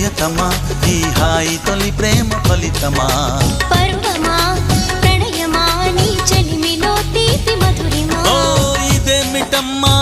ప్రియతమా ఈ హాయి తొలి ప్రేమ ఫలితమా? పర్వమా ప్రణయమా నీ చెలిమిలో తీపి మధురిమా? ఓ ఇదే మిట్టమ్మా